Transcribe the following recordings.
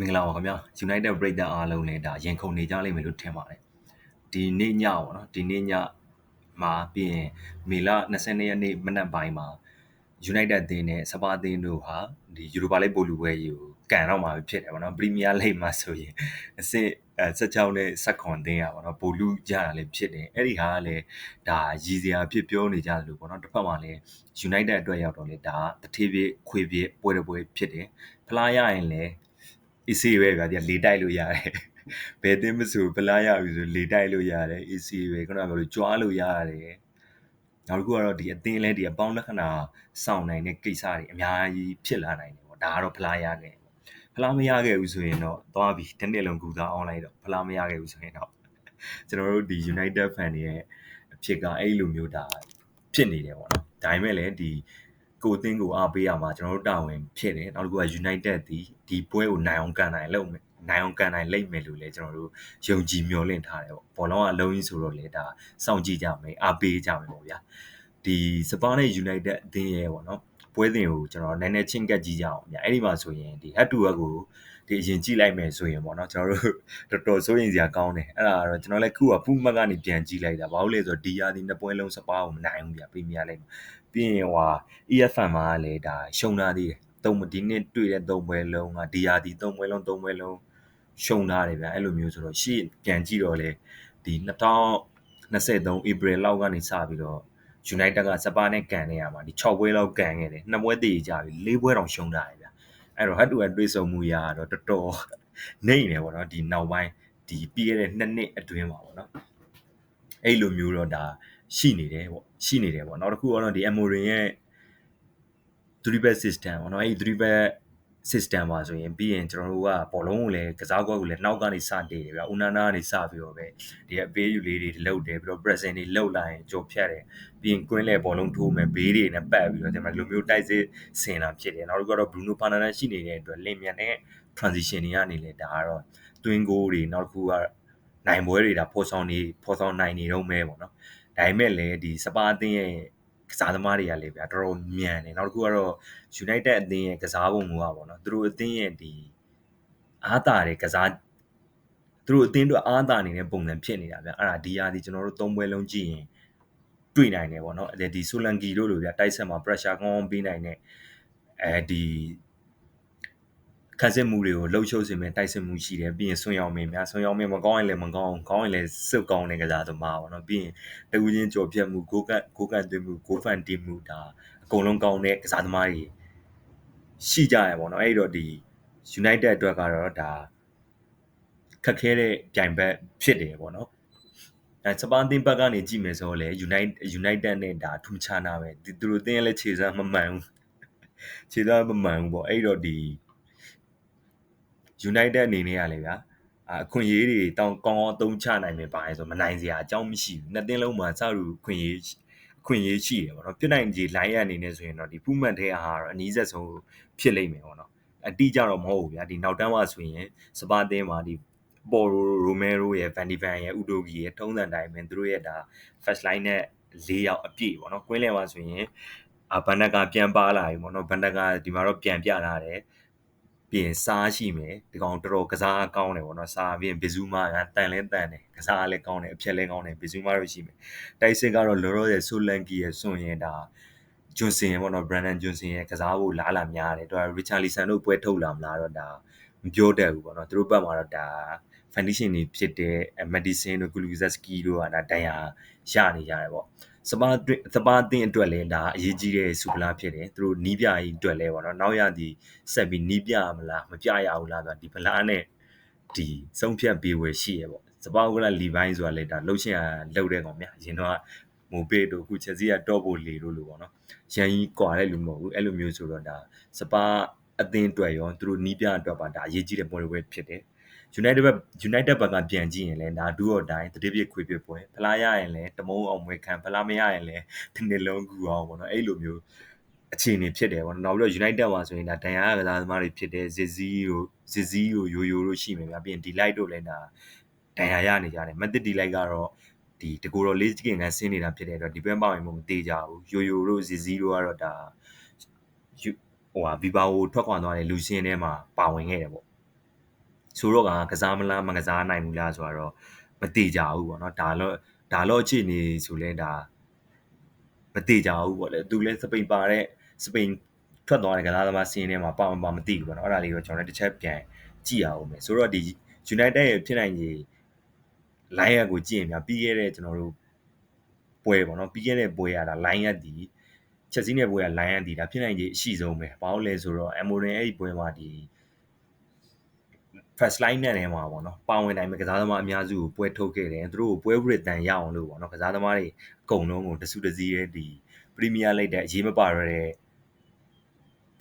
မင်္ဂလာပါခင်ဗျာ United ပရိသတ်အားလုံးလည်းဒါရင်ခုန်နေကြလိမ့်မယ်လို့ထင်ပါတယ်ဒီနေ့ညပေါ့နော်ဒီနေ့ညမှာပြီးရင်မေလ22ရက်နေ့မနက်ပိုင်းမှာ United အသင်းနဲ့စပါအသင်းတို့ဟာဒီ Europa League ပိုလူပွဲကြီးကိုကန်တော့မှာဖြစ်တယ်ပေါ့နော် Premier League မှာဆိုရင်အဆင့်အဲ16နဲ့16အသင်းရပါတော့ပိုလူကြတာလည်းဖြစ်တယ်အဲ့ဒီဟာကလည်းဒါရည်စရာဖြစ်ပြောနေကြတယ်လို့ပေါ့နော်တစ်ဖက်မှာလည်း United အတွက်ရောက်တော့လေဒါတထေးပြခွေပြပွဲတစ်ပွဲဖြစ်တယ်ဖလားရရင်လည်း AC ပဲဗျာဒီလေတိုက်လို့ရတယ်ဘယ်တင်းမဆိုဖလားရပြီဆိုလေတိုက်လို့ရတယ် AC ပဲခုနကပြောလို့ကြွားလို့ရတယ်နောက်တစ်ခုကတော့ဒီအသင်းလဲဒီအပေါင်းလက္ခဏာစောင့်နိုင်တဲ့ကိစ္စတွေအများကြီးဖြစ်လာနိုင်တယ်ပေါ့ဒါကတော့ဖလားရခဲ့ဖလားမရခဲ့ဘူးဆိုရင်တော့သွားပြီတစ်နှစ်လုံးကူစားအောင်လိုက်တော့ဖလားမရခဲ့ဘူးဆိုရင်တော့ကျွန်တော်တို့ဒီ United fan တွေရဲ့အဖြစ်ကအဲ့လိုမျိုးဒါဖြစ်နေတယ်ပေါ့နော်ဒါပေမဲ့လည်းဒီ ကိုအသင်းကိုအားပေးရမှာကျွန်တော်တို့တာဝန်ဖြစ်တယ်နောက်တစ်ခုက United ဒီဒီပွဲကိုနိုင်အောင်ကန်နိုင်လုပ်မယ်နိုင်အောင်ကန်နိုင်လိမ့်မယ်လို့လည်းကျွန်တော်တို့ယုံကြည်မျှော်လင့်ထားတယ်ပေါ့ဘောလုံးကအလုံးကြီးဆိုတော့လေဒါစောင့်ကြည့်ကြမယ်အားပေးကြမယ်ပေါ့ဗျာဒီစပါးနဲ့ United အသင်းရဲ့ပေါ့နော်ပွဲစဉ်ကိုကျွန်တော်နည်းနည်းချင်းကပ်ကြည့်ကြအောင်ဗျာအဲ့ဒီမှာဆိုရင်ဒီ head to head ကိုဒီအရင်ကြည့်လိုက်မယ်ဆိုရင်ပေါ့နော်ကျွန်တော်တို့တော်တော်စိုးရင်စရာကောင်းတယ်အဲ့ဒါကတော့ကျွန်တော်လည်းခုကဖူးမတ်ကနေပြန်ကြည့်လိုက်တာဘာလို့လဲဆိုတော့ဒီယာဒီနှစ်ပွဲလုံးစပါးကိုမနိုင်ဘူးဗျာပြင်ပြလိုက် ပြီးရင်ဟွာ EFM မှာလည်းဒါရှုံတာသေးတယ်သုံးဒီနှစ်တွေ့တဲ့သုံးပွဲလုံးကဒီယာဒီသုံးပွဲလုံးသုံးပွဲလုံးရှုံထားတယ်ဗျာအဲ့လိုမျိုးဆိုတော့ရှေ့ပြန်ကြည့်တော့လေဒီ2023 April လောက်ကနေစပြီးတော့ United ကစပါးနဲ့ကန်နေရမှာဒီ6ပွဲလောက်ကန်ခဲ့တယ်နှစ်ပွဲတည်ကြပြီ၄ပွဲတောင်ရှုံးထားတယ်ဗျအဲ့တော့ head to head တွေ့ဆုံမှုရတော့တော်တော်နေနေပေါ့နော်ဒီနောက်ပိုင်းဒီပြီးခဲ့တဲ့နှစ်နှစ်အတွင်းမှာပေါ့နော်အဲ့လိုမျိုးတော့ဒါ ရှိနေတယ်ပေါ့ရှိနေတယ်ပေါ့နောက်တစ်ခုကတော့ဒီ Amorin ရဲ့3 back system ပေါ့နော်အဲ့ဒီ3 back system ပါဆိုရင်ပြီးရင်ကျွန်တော်တို့ကဘောလုံးကိုလည်းကစားကွက်ကိုလည်းနောက်ကနေစတည်တယ်ဗျာဦးနာနာကနေစပြီးတော့ပဲဒီအပေးယူလေးတွေလှုပ်တယ်ပြီးတော့ pressing တွေလှုပ်လာရင်ကြော်ဖြတ်တယ်ပြီးရင်ကွင်းလေဘောလုံးထိုးမယ်ဘေးတွေနဲ့ပတ်ပြီးတော့ဒီမှာလိုမျိုးတိုက်စစ်ဆင်တာဖြစ်တယ်နောက်တစ်ခုကတော့ Bruno Fernandes ရှိနေတဲ့အတွက်လင်မြန်တဲ့ transition တွေကနေလေဒါကတော့ twin goal တွေနောက်တစ်ခုကနိုင်ပွဲတွေဒါဖော်ဆောင်နေဖော်ဆောင်နိုင်နေတော့မဲပေါ့နော် ဒါပေမဲ့လည်းဒီစပါအသင်းရဲ့ကစားသမားတွေကလည်းဗျာတော်တော်မြန်တယ်နောက်တစ်ခုကတော့ United အသင်းရဲ့ကစားပုံကပေါ့နော်သူတို့အသင်းရဲ့ဒီအားတာတဲ့ကစားသူတို့အသင်းတို့အားတာနေတဲ့ပုံစံဖြစ်နေတာဗျအဲ့ဒါဒီဟာဒီကျွန်တော်တို့သုံးပွဲလုံးကြည့်ရင်တွေ့နိုင်တယ်ပေါ့နော်အဲဒီဆိုလန်ကီတို့လိုဗျတိုက်ဆက်မှာ pressure ကောင်းပေးနိုင်တဲ့အဲဒီ ခက်စစ်မှုတွေကိုလှုပ်ရှုပ်စေမဲ့တိုက်စစ်မှုရှိတယ်ပြီးရင်ဆွံ့ရောက်မင်းများဆွံ့ရောက်မင်းမကောင်းရင်လည်းမကောင်းကောင်းရင်လည်းစုပ်ကောင်းတဲ့ကစားသမားပေါ့နော်ပြီးရင်တကူချင်းကြော်ပြတ်မှုကိုကတ်ကိုကတ်သွင်းမှုကိုဖန်တင်မှုဒါအကုန်လုံးကောင်းတဲ့ကစားသမားတွေရှိကြရပေါ့နော်အဲ့တော့ဒီ United အတွက်ကတော့ဒါခက်ခဲတဲ့ပြိုင်ဘက်ဖြစ်တယ်ပေါ့နော်အဲစပါးတင်ဘက်ကနေကြည့်မယ်ဆိုတော့လေ United United နဲ့ဒါထူးခြားနာပဲသူတို့တင်းလည်းခြေစမ်းမမှန်ဘူးခြေစမ်းမမှန်ဘူးပေါ့အဲ့တော့ဒီ United အနေနဲ့ကလည်းဗျာအခွင့်အရေးတွေတောင်းကောင်းကောင်းသုံးချနိုင်မယ်ပါလေဆိုမနိုင်စရာအကြောင်းမရှိဘူးနှစ်သင်းလုံးမှာစရူခွင့်ရေးခွင့်ရေးရှိတယ်ပေါ့နော်ပြနိုင်ကြီး line ရအနေနဲ့ဆိုရင်တော့ဒီဖူးမှန်တဲ့ဟာတော့အနည်းဆက်ဆုံးဖြစ်လိမ့်မယ်ပေါ့နော်အတိကြတော့မဟုတ်ဘူးဗျာဒီနောက်တန်းမှာဆိုရင်စပါသင်းမှာဒီပေါ်ရိုမဲရိုရဲ့ဗန်ဒီဗန်ရဲ့ဥဒိုဂီရဲ့ထုံးစံတိုင်းပဲသူတို့ရဲ့ဒါ first line နဲ့၄ယောက်အပြည့်ပေါ့နော်ကွင်းလယ်မှာဆိုရင်အဘန်ဒကာပြန်ပါလာပြီပေါ့နော်ဘန်ဒကာဒီမှာတော့ပြန်ပြလာတယ် ပြီးရင်စားရှိမယ်ဒီကောင်တော်တော်ကစားကောင်းတယ်ပေါ့နော်စားပြီးရင်ဘီဇူမာကတန်လဲတန်တယ်ကစားလည်းကောင်းတယ်အဖြက်လည်းကောင်းတယ်ဘီဇူမာတို့ရှိမယ်တိုက်စစ်ကတော့လောလောရဲ့ဆိုလန်ကီရဲ့စွန့်ရင်ဒါဂျွန်ဆင်ပေါ့နော်ဘရန်ဒန်ဂျွန်ဆင်ရဲ့ကစားဖို့လားလာများတယ်သူကရစ်ချာလီဆန်တို့ပွဲထုတ်လာမလားတော့ဒါမပြောတတ်ဘူးပေါ့နော်သူတို့ဘက်မှာတော့ဒါ foundation တွေဖြစ်တဲ့ medicine တို့ glucosamine တို့ကဒါတန်ရာရနေကြတယ်ပေါ့ စပါစပါတင်အတွက်လည်းဒါအရေးကြီးတဲ့စူပလာဖြစ်တယ်သူတို့နီးပြကြီးအတွက်လည်းပေါ့နော်နောက်ရသည်ဆက်ပြီးနီးပြမလားမပြရဘူးလားဆိုတာဒီဖလားနဲ့ဒီစုံဖြတ်ပေးဝယ်ရှိရပေါ့စပါကလလီဘိုင်းဆိုတာလည်းဒါလှုပ်ရှင်ရလှုပ်တဲ့ကောင်ဗျာရင်တော့မိုပေတို့အခုချက်စီကတော့ဖို့လေတို့လို့ပေါ့နော်ရန်ကြီးကွာတဲ့လူမဟုတ်ဘူးအဲ့လိုမျိုးဆိုတော့ဒါစပါအသင်းအတွက်ရောသူတို့နီးပြအတွက်ပါဒါအရေးကြီးတဲ့ပွဲတွေဖြစ်တယ် United ဘက် United ဘက်ကပြန်ကြည့်ရင်လည်းဒါဒူးတော့တိုင်းတတိပြည့်ခွေပြပွဲဖလားရရင်လည်းတမုံအောင်မွေခံဖလားမရရင်လည်းဒီနေ့လုံးကူအောင်ပေါ့နော်အဲ့လိုမျိုးအခြေအနေဖြစ်တယ်ပေါ့နော်နောက်ပြီးတော့ United မှာဆိုရင်ဒါဒန်ယာကစားသမားတွေဖြစ်တဲ့ဇီဇီတို့ဇီဇီတို့ယိုယိုတို့ရှိမယ်ဗျာပြီးရင်ဒီလိုက်တို့လည်းဒါဒန်ယာရနေကြတယ်မက်သစ်ဒီလိုက်ကတော့ဒီတကူတော်လေးကင်ကဆင်းနေတာဖြစ်တဲ့အတွက်ဒီဘက်ပေါင်ရင်မမသေးကြဘူးယိုယိုတို့ဇီဇီတို့ကတော့ဒါဟိုဟာဗီဘာကိုထွက်ခွာသွားတဲ့လူရှင်းထဲမှာပါဝင်ခဲ့တယ်ပေါ့ ဆိုတော့ကကစားမလားမကစားနိုင်ဘူးလားဆိုတော့မတိကြဘူးပေါ့နော်ဒါတော့ဒါတော့အခြေအနေဆိုလဲဒါမတိကြဘူးပေါ့လေသူလဲစပိန်ပါတဲ့စပိန်ထွက်သွားတဲ့ကစားသမားစီးရင်ထဲမှာပါမပါမသိဘူးပေါ့နော်အဲ့ဒါလေးတော့ကျွန်တော်လည်းတစ်ချက်ပြန်ကြည့်ရအောင်မယ်ဆိုတော့ဒီ United ရဲ့ဖြစ်နိုင်ကြီး line up ကိုကြည့်ရင်များပြီးခဲ့တဲ့ကျွန်တော်တို့ပွဲပေါ့နော်ပြီးခဲ့တဲ့ပွဲရတာ line up ဒီချက်စီးတဲ့ပွဲက line up ဒီဒါဖြစ်နိုင်ကြီးအရှိဆုံးပဲဘာလို့လဲဆိုတော့ Amorin အဲ့ဒီပွဲမှာဒီ first line နဲ့နေမှာပေါ့နော်ပါဝင်နိုင်မဲ့ကစားသမားအများစုကိုပွဲထုတ်ခဲ့တယ်သူတို့ကိုပွဲဝရတန်ရအောင်လို့ပေါ့နော်ကစားသမားတွေအကုန်လုံးကိုတစုတစည်းရဲ့ဒီ Premier League တဲ့အရေးမပါရတဲ့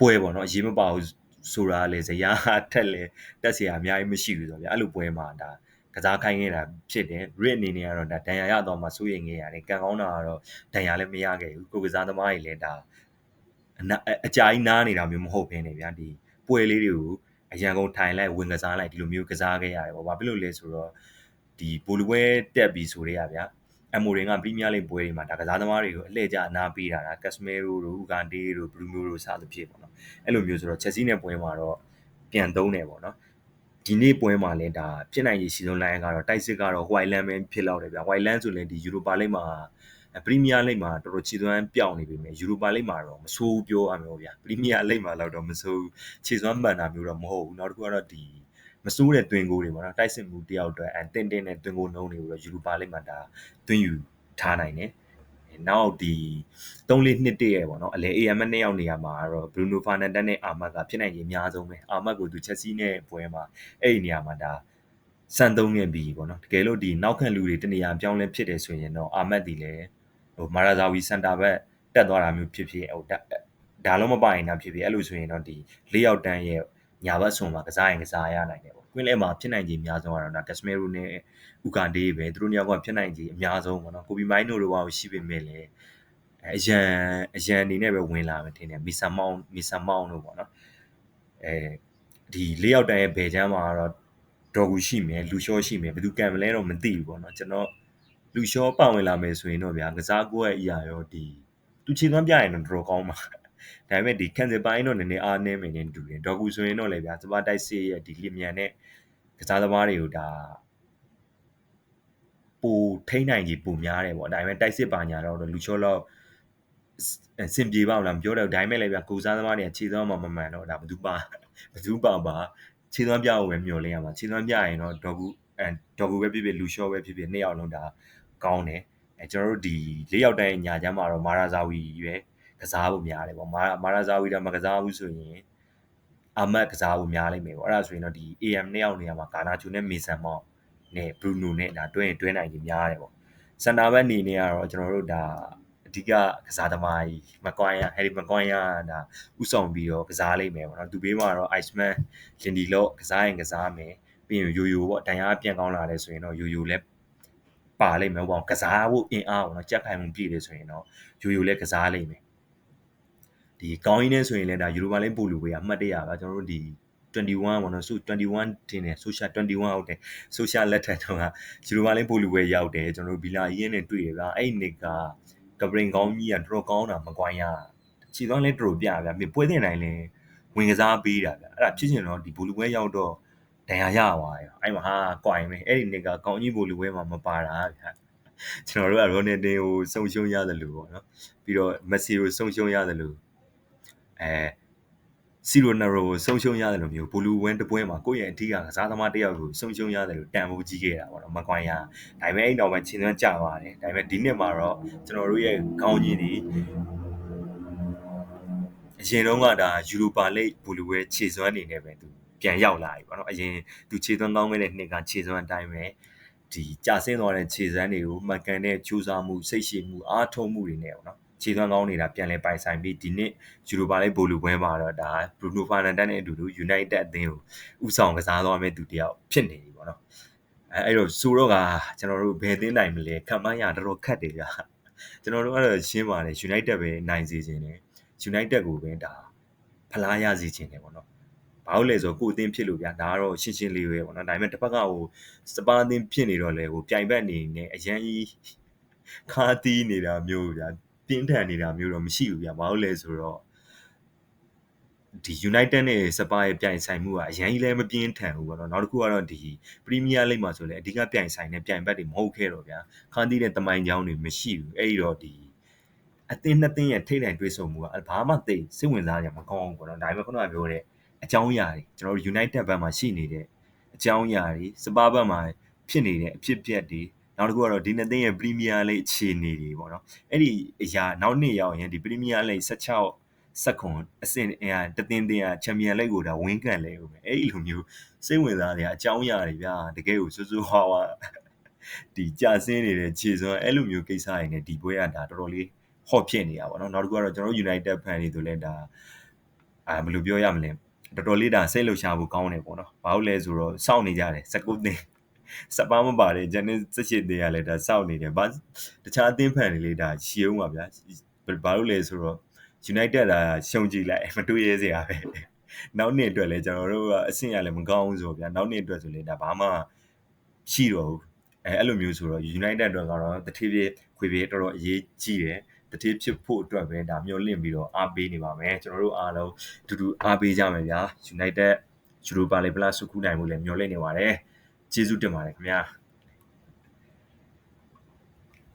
ပွဲပေါ့နော်အရေးမပါဘူးဆိုတာလေဇရာထက်လေတက်เสียအများကြီးမရှိဘူးဆိုတော့ဗျအဲ့လိုပွဲမှာဒါကစားခိုင်းနေတာဖြစ်တယ် rate အနေနဲ့ကတော့ဒါဒဏ်ရာရတော့မှစိုးရိမ်နေရတယ်ကံကောင်းတာကတော့ဒဏ်ရာလည်းမရခဲ့ဘူးကိုကစားသမားတွေလည်းဒါအအကြာကြီးနားနေတာမျိုးမဟုတ်ဘဲနေဗျာဒီပွဲလေးတွေကို အရန်ကုန်ထိုင်လိုက်ဝင်ကစားလိုက်ဒီလိုမျိုးကစားခဲ့ရတယ်ပေါ့ဘာဖြစ်လို့လဲဆိုတော့ဒီပိုလူပွဲတက်ပြီးဆိုရဲရဗျာအမိုရင်ကပရီးမီးယားလိပွဲတွေမှာဒါကစားသမားတွေကိုအလှည့်ကျအနာပေးတာဒါကက်စမဲရိုတို့ဥကန်ဒေးတို့ဘရူနိုတို့စသဖြင့်ပေါ့နော်အဲ့လိုမျိုးဆိုတော့ချက်စီးနဲ့ပွဲမှာတော့ပြန်သုံးတယ်ပေါ့နော်ဒီနေ့ပွဲမှာလည်းဒါဖြစ်နိုင်ရည်ရှိဆုံးလိုင်းကတော့တိုက်စစ်ကတော့ White Land ပဲဖြစ်လောက်တယ်ဗျာ White Land ဆိုရင်ဒီ Europa League မှာ ပရီးမီးယားလိဂ်မှာတော်တော်ခြေသွမ်းပြောင်းနေပြီမယ်ယူရိုပါလိဂ်မှာတော့မဆိုးဘူးပြောရမျိုးဗျာပရီးမီးယားလိဂ်မှာတော့မဆိုးဘူးခြေသွမ်းမှန်တာမျိုးတော့မဟုတ်ဘူးနောက်တစ်ခုကတော့ဒီမစိုးတဲ့တွင်ကိုတွေပေါ့နော်တိုက်စစ်မှုတယောက်အတွက်အတင်းတင်းနဲ့တွင်ကိုနှုံးနေပြီးတော့ယူရိုပါလိဂ်မှာဒါတွင်ယူထားနိုင်တယ်နောက်ဒီ3-4နှစ်တည်းရဲ့ပေါ့နော်အလဲ AM နှစ်ယောက်နေရာမှာတော့ Bruno Fernandes နဲ့အာမတ်ကဖြစ်နိုင်ရင်အများဆုံးပဲအာမတ်ကိုသူချက်စီးနဲ့ပွဲမှာအဲ့ဒီနေရာမှာဒါစံသုံးခဲ့ပြီပေါ့နော်တကယ်လို့ဒီနောက်ခံလူတွေတနေရာပြောင်းလဲဖြစ်တယ်ဆိုရင်တော့အာမတ်ဒီလည်း ဟိုမာရာဇာဝီစင်တာဘက်တက်သွားတာမျိုးဖြစ်ဖြစ်ဟိုဒါလုံးမပိုင်တာဖြစ်ဖြစ်အဲ့လိုဆိုရင်တော့ဒီလေးယောက်တန်းရဲ့ညာဘက်ဆွန်မှာကစားရင်ကစားရနိုင်တယ်ပေါ့ကွင်းလဲမှာဖြစ်နိုင်ခြေအများဆုံးကတော့ဒါကက်စမီရိုနဲ့ဥကန်ဒေးပဲသူတို့ညောက်ကဖြစ်နိုင်ခြေအများဆုံးပေါ့နော်ကိုဘီမိုင်းတို့လိုပါရှိပေမဲ့လည်းအရန်အရန်အနေနဲ့ပဲဝင်လာမယ်ထင်တယ်မီဆာမောင်းမီဆာမောင်းတို့ပေါ့နော်အဲဒီလေးယောက်တန်းရဲ့ဘယ်ချမ်းမှာတော့ဒေါ်ဂူရှိမယ်လူရှော့ရှိမယ်ဘယ်သူကံမလဲတော့မသိဘူးပေါ့နော်ကျွန်တော် လူရှောပါဝင်လာမယ်ဆိုရင်တော့ဗျာကစားကိုရဲ့အရာရောဒီသူခြေသွမ်းပြရင်တော့တော်တော်ကောင်းပါဒါပေမဲ့ဒီကန်စပိုင်းတော့နည်းနည်းအားနည်းမယ်နေတူတယ်ဒေါ်ကူဆိုရင်တော့လေဗျာစပါတိုက်စီရဲ့ဒီလီမြန်နဲ့ကစားသမားတွေကိုဒါပူထိန်းနိုင်ကြီးပူများတယ်ပေါ့ဒါပေမဲ့တိုက်စစ်ပါညာတော့လူချောလောက်စင်ပြေပါမလားမပြောတော့ဒါပေမဲ့လည်းဗျာကိုစားသမားတွေကခြေသွမ်းမှမမှန်တော့ဒါဘယ်သူပါဘယ်သူပါပါခြေသွမ်းပြဖို့ပဲမျှော်လင့်ရမှာခြေသွမ်းပြရင်တော့ဒေါ်ကူအဲဒေါ်ကူပဲဖြစ်ဖြစ်လူရှော့ပဲဖြစ်ဖြစ်နှစ်ယောက်လုံးဒါ ကောင်းတယ်အဲကျွန်တော်တို့ဒီ၄ယောက်တိုင်းညာချမ်းမှာတော့မာရာဇာဝီရွယ်ကစားဖို့များတယ်ပေါ့မာမာရာဇာဝီတော့မကစားဘူးဆိုရင်အာမတ်ကစားဖို့များလိမ့်မယ်ပေါ့အဲ့ဒါဆိုရင်တော့ဒီ AM နှစ်ယောက်နေရာမှာဂါနာချူနဲ့မေဆန်မောင်နဲ့ဘရူနိုနဲ့ဒါတွဲရင်တွဲနိုင်ကြီးများတယ်ပေါ့စန်တာဘက်အနေနဲ့ကတော့ကျွန်တော်တို့ဒါအဓိကကစားသမားကြီးမကွိုင်းယာဟယ်ရီမကွိုင်းယာဒါဥဆောင်ပြီးတော့ကစားလိမ့်မယ်ပေါ့နော်သူဘေးမှာတော့ Iceman လင်ဒီလော့ကစားရင်ကစားမယ်ပြီးရင်ယိုယိုပေါ့တန်ရာပြန်ကောင်းလာတယ်ဆိုရင်တော့ယိုယိုလည်း ပါလိမ့်မယ်ပေါ့ကစားဖို့အင်အားပေါ့နော်ကြက်ခိုင်မှုပြည့်တယ်ဆိုရင်တော့ယိုယိုလည်းကစားလိမ့်မယ်ဒီကောင်းရင်းနဲ့ဆိုရင်လည်းဒါယူရိုပါလိမ့်ပို့လူဝေးကအမှတ်တရပါကျွန်တော်တို့ဒီ21ပေါ့နော်ဆို21တင်တယ် social 21ဟုတ်တယ် social လက်ထက်တော့ကယူရိုပါလိမ့်ပို့လူဝေးရောက်တယ်ကျွန်တော်တို့ဘီလာရင်းနဲ့တွေ့ရတာအဲ့ဒီနှစ်ကကပရင်ကောင်းကြီးကတော်တော်ကောင်းတာမကွိုင်းရခြေသွမ်းလည်းတော်တော်ပြဗျာပွဲတင်တိုင်းလည်းဝင်ကစားပေးတာဗျအဲ့ဒါဖြစ်ချင်တော့ဒီဘူလူပွဲရောက်တော့ ဒဏ်ရာရသွားတယ်အဲ့မှာဟာကွိုင်းပဲအဲ့ဒီနှစ်ကကောင်းကြီးဘူလူပွဲမှာမပါတာဗျကျွန်တော်တို့ကရိုနယ်ဒင်ကိုစုံရှုံရတယ်လို့ပေါ့နော်ပြီးတော့မက်ဆီကိုစုံရှုံရတယ်လို့အဲစီရိုနာရိုကိုဆုံးရှုံးရတယ်လို့မျိုးဘူလူဝင်းတပွဲမှာကိုယ့်ရဲ့အထီးကကစားသမားတယောက်ကိုဆုံးရှုံးရတယ်လို့တန်ဖိုးကြီးခဲ့တာပေါ့နော်မကွိုင်းရဒါပေမဲ့အဲ့နောက်ပိုင်းချင်းသွန်းကြပါတယ်ဒါပေမဲ့ဒီနှစ်မှာတော့ကျွန်တော်တို့ရဲ့ခေါင်းကြီးတွေအရင်တုန်းကဒါယူရိုပါလိဘူလူဝဲခြေစွမ်းအနေနဲ့ပဲသူ ပြန်ရောက်လာပြီပေါ့နော်အရင်သူခြေသွမ်းကောင်းခဲ့တဲ့နှစ်ကခြေစွမ်းအတိုင်းပဲဒီကြာဆင်းသွားတဲ့ခြေစွမ်းတွေကိုမှတ်ကန်တဲ့ကြိုးစားမှုစိတ်ရှိမှုအားထုတ်မှုတွေနဲ့ပေါ့နော်ခြေသွမ်းကောင်းနေတာပြန်လဲပိုင်ဆိုင်ပြီးဒီနှစ်ယူရိုပါလိဘိုလူပွဲမှာတော့ဒါဘရူနိုဖာနန်ဒက်နဲ့အတူတူ United အသင်းကိုဥဆောင်ကစားသွားမဲ့သူတယောက်ဖြစ်နေပြီပေါ့နော်အဲအဲ့တော့ဆိုတော့ကကျွန်တော်တို့ဘယ်သင်းနိုင်မလဲခံမရတော်တော်ခက်တယ်ဗျာကျွန်တော်တို့ကတော့ရှင်းပါတယ် United ပဲနိုင်စေခြင်းတယ် United ကိုပဲဒါဖလားရစေခြင်းတယ်ပေါ့နော် ဘာလို့လဲဆိုကိုအသင်းဖြစ်လို့ဗျာဒါကတော့ရှင်းရှင်းလေးပဲပေါ့နော်ဒါပေမဲ့တစ်ဖက်ကဟိုစပါအသင်းဖြစ်နေတော့လေဟိုပြိုင်ဘက်နေနေအရန်ကြီးခါတီးနေတာမျိုးဗျာပြင်းထန်နေတာမျိုးတော့မရှိဘူးဗျာဘာလို့လဲဆိုတော့ဒီ United နဲ့ Spurs ရဲ့ပြိုင်ဆိုင်မှုကအရင်ကြီးလည်းမပြင်းထန်ဘူးပေါ့နော်နောက်တစ်ခုကတော့ဒီ Premier League မှာဆိုလည်းအဓိကပြိုင်ဆိုင်တဲ့ပြိုင်ဘက်တွေမဟုတ်ခဲ့တော့ဗျာခန်းတီးတဲ့တမိုင်းကြောင်းတွေမရှိဘူးအဲ့ဒီတော့ဒီအသင်းနှစ်သင်းရဲ့ထိထိုင်တွေ့ဆုံမှုကဘာမှသိစိတ်ဝင်စားကြမကောင်းဘူးပေါ့နော်ဒါပေမဲ့ခုနကပြောတဲ့ အကြောင်းအရာတွေကျွန်တော်တို့ United ဘက်မှာရှိနေတဲ့အကြောင်းအရာတွေစပါးဘက်မှာဖြစ်နေတဲ့အဖြစ်အပျက်တွေနောက်တစ်ခုကတော့ဒီနှစ်သင်းရဲ့ Premier League အခြေအနေတွေပေါ့နော်အဲ့ဒီအရာနောက်နှစ်ရောက်ရင်ဒီ Premier League 16စက္ကွန်အဆင့်အရာတသင်းသင်းကချန်ပီယံလိဂ်ကိုဒါဝင်းကန်လဲဦးမယ်အဲ့ဒီလိုမျိုးစိတ်ဝင်စားတဲ့အကြောင်းအရာတွေဗျာတကယ်ကိုစူးစူးဟွာဟွာဒီကြာစင်းနေတဲ့ခြေစွမ်းအဲ့လိုမျိုးကိစ္စတွေနဲ့ဒီပွဲကဒါတော်တော်လေးဟော့ဖြစ်နေတာပေါ့နော်နောက်တစ်ခုကတော့ကျွန်တော်တို့ United fan တွေဆိုလဲဒါအာဘယ်လိုပြောရမလဲ တော်တော်လေးဒါစိတ်လှုပ်ရှားဖို့ကောင်းတယ်ပေါ့နော်ဘာလို့လဲဆိုတော့စောင့်နေကြတယ်19သင်းစပါးမပါတယ်ဂျန်နစ်စစ်ရှိသေးရလဲဒါစောင့်နေတယ်ဘာတခြားအသင်းဖန်တွေလေးဒါရှီအောင်ပါဗျာဘာလို့လဲဆိုတော့ United ကရှုံကြည့်လိုက်မတွေးရဲစရာပဲနောက်နှစ်အတွက်လည်းကျွန်တော်တို့ကအဆင့်ရလည်းမကောင်းဘူးဆိုတော့ဗျာနောက်နှစ်အတွက်ဆိုလည်းဒါဘာမှရှိတော့ဘူးအဲအဲ့လိုမျိုးဆိုတော့ United အတွက်ကတော့တတိပြခွေပြေတော်တော်အရေးကြီးတယ် တတိဖြစ်ဖို့အတွက်ပဲဒါမျိုးလင့်ပြီးတော့အားပေးနေပါမယ်ကျွန်တော်တို့အားလုံးအတူတူအားပေးကြမယ်ဗျာ United Europa League Plus စုခုနိုင်မှုလည်းမျှော်လင့်နေပါတယ်ကျေးဇူးတင်ပါတယ်ခင်ဗျာ